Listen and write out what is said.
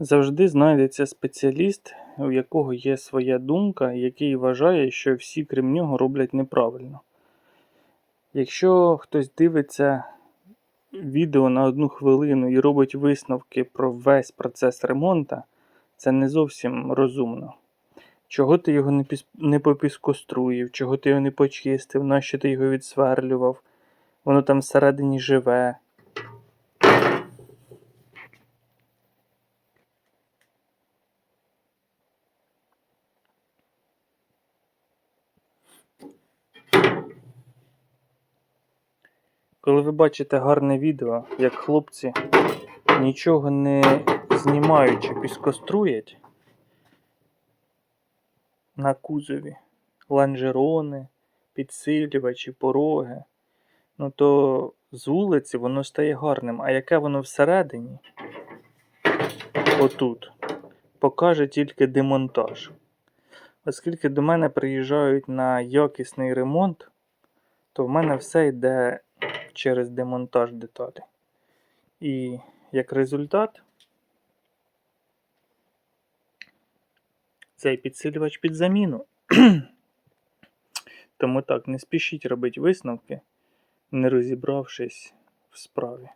Завжди знайдеться спеціаліст, у якого є своя думка, який вважає, що всі крім нього роблять неправильно. Якщо хтось дивиться відео на одну хвилину і робить висновки про весь процес ремонту, це не зовсім розумно. Чого ти його не, не попіскоструїв, чого ти його не почистив, нащо ти його відсверлював, воно там всередині живе. Коли ви бачите гарне відео, як хлопці нічого не знімаючи піскоструять на кузові ланжерони, підсилювачі, пороги, ну то з вулиці воно стає гарним. А яке воно всередині, отут, покаже тільки демонтаж. Оскільки до мене приїжджають на якісний ремонт, то в мене все йде через демонтаж деталі. І як результат, цей підсилювач під заміну. Тому так, не спішіть робити висновки, не розібравшись в справі.